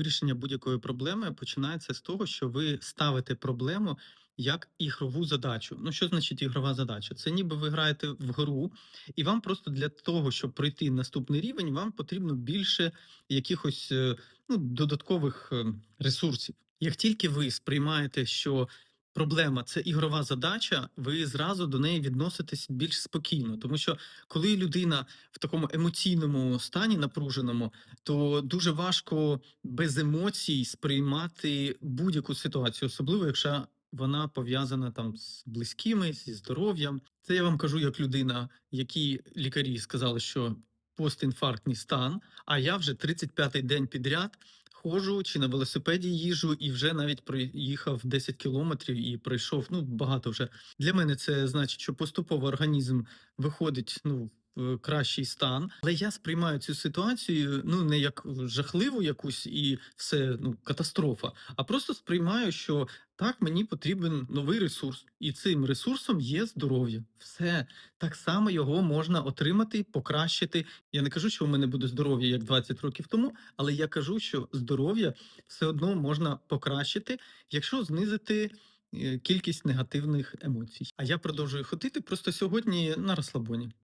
Вирішення будь-якої проблеми починається з того, що ви ставите проблему як ігрову задачу. Ну, що значить ігрова задача? Це ніби ви граєте в гру, і вам просто для того, щоб пройти наступний рівень, вам потрібно більше якихось е, ну, додаткових е, ресурсів. Як тільки ви сприймаєте, що проблема це ігрова задача, ви зразу до неї відноситесь більш спокійно, тому що коли людина в такому емоційному стані напруженому, то дуже важко без емоцій сприймати будь-яку ситуацію, особливо якщо вона пов'язана там з близькими, зі здоров'ям. Це я вам кажу як людина, якій лікарі сказали, що постінфарктний стан, а я вже 35-й день підряд ходжу чи на велосипеді їжу, і вже навіть проїхав 10 кілометрів і пройшов ну багато вже. Для мене це значить, що поступово організм виходить ну кращий стан. Але я сприймаю цю ситуацію ну не як жахливу якусь і все ну катастрофа, а просто сприймаю, що так мені потрібен новий ресурс, і цим ресурсом є здоров'я. Все так само його можна отримати, покращити. Я не кажу, що у мене буде здоров'я як 20 років тому, але я кажу, що здоров'я все одно можна покращити, якщо знизити. е, Кількість негативних емоцій. А я продовжую ходити просто сьогодні на розслабоні.